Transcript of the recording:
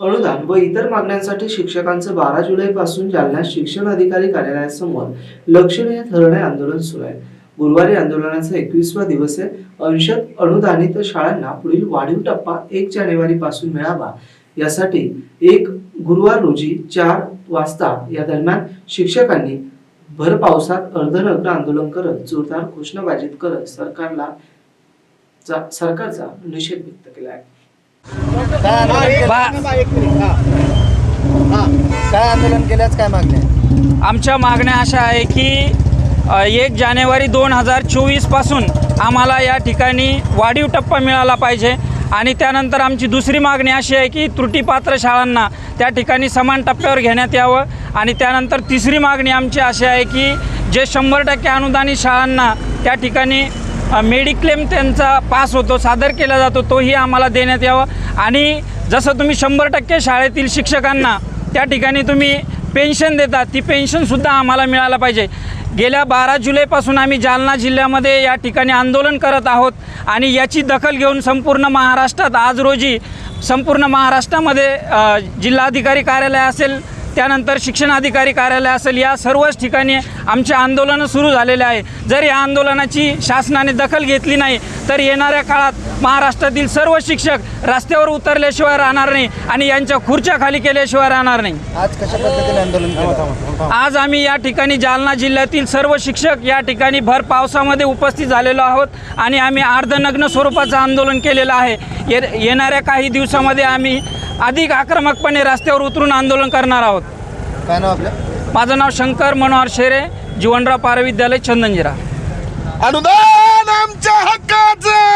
अनुदान व इतर मागण्यांसाठी शिक्षकांचं बारा जुलैपासून जालन्यात शिक्षण अधिकारी कार्यालयासमोर लक्षणीय धरणे आंदोलन सुरू आहे. गुरुवारी आंदोलनाचा एकवीसवा दिवस आहे. अंशत अनुदानित शाळांना पुढील वाढीव टप्पा एक जानेवारी पासून मिळावा. यासाठी एक गुरुवार रोजी चार वाजता या दरम्यान शिक्षकांनी भर पावसात अर्धनग्न आंदोलन करत जोरदार घोषणाबाजी करत सरकारला सरकारचा निषेध व्यक्त केला आहे. काय आंदोलन केल्याच काय मागण्या आमच्या मागण्या अशा आहे की एक जानेवारी दोन हजार चोवीसपासून आम्हाला या ठिकाणी वाढीव टप्पा मिळाला पाहिजे. आणि त्यानंतर आमची दुसरी मागणी अशी आहे की त्रुटीपात्र शाळांना त्या ठिकाणी समान टप्प्यावर घेण्यात यावं. आणि त्यानंतर तिसरी मागणी आमची अशी आहे की जे शंभर टक्के अनुदानित शाळांना त्या ठिकाणी मेडिक्लेम त्यांचा पास होतो सादर केला जातो तोही आम्हाला देण्यात यावा. आणि जसं तुम्ही शंभर टक्के शाळेतील शिक्षकांना त्या ठिकाणी तुम्ही पेन्शन देता ती पेन्शनसुद्धा आम्हाला मिळायला पाहिजे. गेल्या बारा जुलैपासून आम्ही जालना जिल्ह्यामध्ये या ठिकाणी आंदोलन करत आहोत आणि याची दखल घेऊन संपूर्ण महाराष्ट्रात आज रोजी संपूर्ण महाराष्ट्रामध्ये जिल्हाधिकारी कार्यालय असेल त्यानंतर शिक्षण अधिकारी कार्यालय असेल या सर्वच ठिकाणी आमचे आंदोलनं सुरू झालेले आहे. जर या आंदोलनाची शासनाने दखल घेतली नाही तर येणाऱ्या काळात महाराष्ट्रातील सर्व शिक्षक रस्त्यावर उतरल्याशिवाय राहणार नाही आणि यांच्या खुर्च्या खाली केल्याशिवाय राहणार नाही. आज कशा पद्धतीने आंदोलन आज आम्ही या ठिकाणी जालना जिल्ह्यातील सर्व शिक्षक या ठिकाणी भर पावसामध्ये उपस्थित झालेलो आहोत आणि आम्ही अर्धनग्न स्वरूपाचं आंदोलन केलेलं आहे. ये येणाऱ्या काही दिवसामध्ये आम्ही अधिक आक्रमकपणे रस्त्यावर उतरून आंदोलन करणार आहोत. काय नाव आपलं? माझं नाव शंकर मनोहर शेरे जीवनराव पार विद्यालय चंदनजिरा अनुदान आमच्या हक्काचं!